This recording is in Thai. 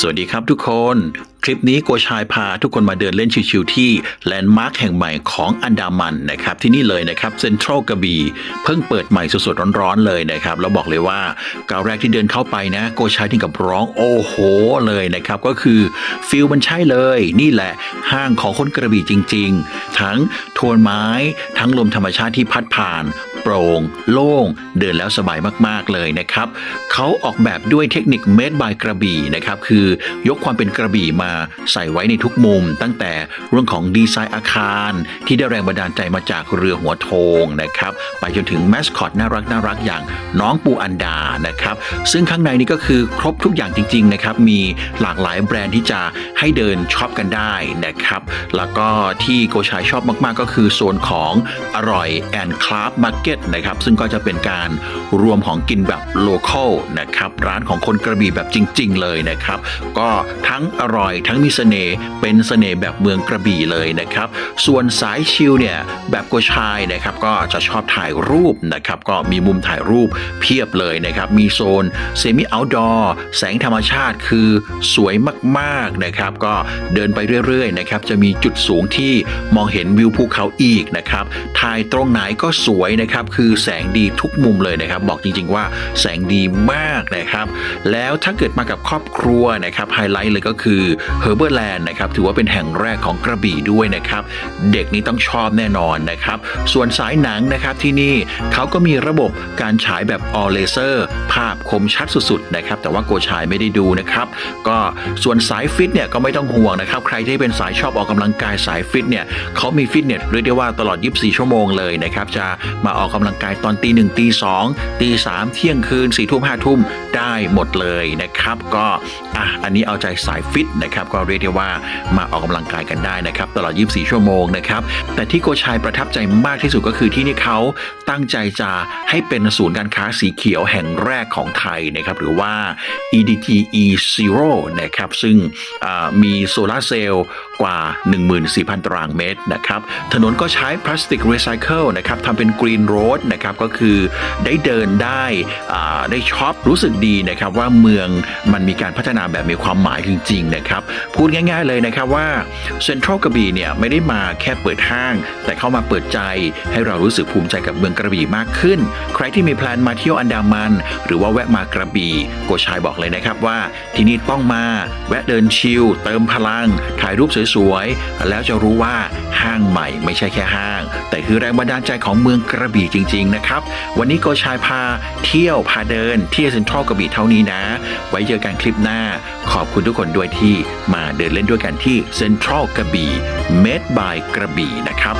สวัสดีครับทุกคน คลิปนี้โกชายพาทุกคนมาเดินเล่นชิวๆที่แลนด์มาร์คแห่งใหม่ของอันดามันนะครับ ที่นี่เลยนะครับเซ็นทรัลกระบี่เพิ่งเปิดใหม่สดๆร้อนๆเลยนะครับแล้วบอกเลยว่าก้าวแรกที่เดินเข้าไปนะ โกชายถึงกับร้องโอ้โหเลยนะครับ ก็คือฟิลมันใช่เลย นี่แหละห้างของคนกระบี่จริง ๆ ทั้งโทนไม้ ทั้งลมธรรมชาติที่พัดผ่าน โปร่งโล่ง เดินแล้วสบายมากๆเลยนะครับเขาออกแบบด้วยเทคนิค Made by กระบี่นะครับคือยกความเป็นกระบี่มาใส่ไว้ในทุกมุม ตั้งแต่เรื่องของดีไซน์อาคาร ที่ได้แรงบันดาลใจมาจากเรือหัวโทงนะครับไปจนถึงแมสคอตน่ารักน่ารักอย่างน้องปูอันดานะครับซึ่งข้างในนี้ก็คือครบทุกอย่างจริงๆนะครับมีหลากหลายแบรนด์ที่จะให้เดินช็อปกันได้นะครับแล้วก็ที่โกชายชอบมากๆ ก็คือโซนของอร่อยแอนคลาฟมาร์เก็ตนะครับ ซึ่งก็จะเป็นการรวมของกินแบบโลเคอลนะครับ ร้านของคนกระบี่แบบจริง ๆ เลยนะครับ ก็ทั้งอร่อยทั้งมีเสน่ห์เป็นเสน่ห์แบบเมืองกระบี่เลยนะครับ ส่วนสายชิลเนี่ยแบบโกชายนะครับ ก็จะชอบถ่ายรูปนะครับ ก็มีมุมถ่ายรูปเพียบเลยนะครับ มีโซนเซมิเอาท์ดอร์แสงธรรมชาติคือสวยมากๆนะครับ ก็เดินไปเรื่อยๆนะครับจะมีจุดสูงที่มองเห็นวิวภูเขาอีกนะครับถ่ายตรงไหนก็สวยนะครับคือแสงดีทุกมุมเลยนะครับ บอกจริงๆว่าแสงดีมากนะครับ แล้วถ้าเกิดมากับครอบครัวนะครับไฮไลท์เลยก็คือเฮอร์เบอร์แลนด์นะครับถือว่าเป็นแห่งแรกของกระบี่ด้วยนะครับ เด็กนี้ต้องชอบแน่นอนนะครับ ส่วนสายหนังนะครับที่นี่เขาก็มีระบบการฉายแบบ all laser ภาพคมชัดสุดๆนะครับ แต่ว่าโกชายไม่ได้ดูนะครับ ก็ส่วนสายฟิตเนี่ยก็ไม่ต้องห่วงนะครับ ใครที่เป็นสายชอบออกกำลังกายสายฟิตเนี่ยเขามีฟิตเนสเรียกได้ว่าตลอด 24 ชั่วโมงเลยนะครับจะมาออกอกกำลังกายตอนตีหนึ่งตีสองตีสามเที่ยงคืนสี่ทุ่มห้าทุ่มได้หมดเลยนะครับ ก็อะอันนี้เอาใจสายฟิตนะครับก็เรียกได้ว่ามาออกกำลังกายกันได้นะครับตลอด 24 ชั่วโมงนะครับแต่ที่โกชัยประทับใจมากที่สุดก็คือที่นี่เขาตั้งใจจะให้เป็นศูนย์การค้าสีเขียวแห่งแรกของไทยนะครับหรือว่า EDTE Zero นะครับซึ่งมีโซลาร์เซลล์กว่า 14,000 ตารางเมตรนะครับถนนก็ใช้พลาสติกรีไซเคิลนะครับทำเป็นกรีนโรดนะครับก็คือได้เดินได้ได้ช็อปรู้สึกดีนะครับว่าเมืองมันมีการพัฒนาแบบมีความหมายจริงๆนะครับพูดง่าย ๆเลยนะครับว่าเซ็นทรัลกระบี่เนี่ยไม่ได้มาแค่เปิดห้าง แต่เข้ามาเปิดใจให้เรารู้สึกภูมิใจกับเมืองกระบี่มากขึ้น ใครที่มีแพลนมาเที่ยวอันดามัน หรือว่าแวะมากระบี่โกชายบอกเลยนะครับว่าที่นี่ต้องมาแวะเดินชิลเติมพลัง ถ่ายรูปสวยๆแล้วจะรู้ว่าห้างใหม่ไม่ใช่แค่ห้าง แต่คือแรงบันดาลใจของเมืองกระบี่จริง ๆ นะครับ วันนี้โกชายพาเที่ยวพาเดินที่เซ็นทรัลกระบี่เท่านี้นะ ไว้เจอกันคลิปหน้า ขอบคุณทุกคนด้วยที่มาเดินเล่นด้วยกันที่เซ็นทรัลกระบี่เมดบายกระบี่นะครับ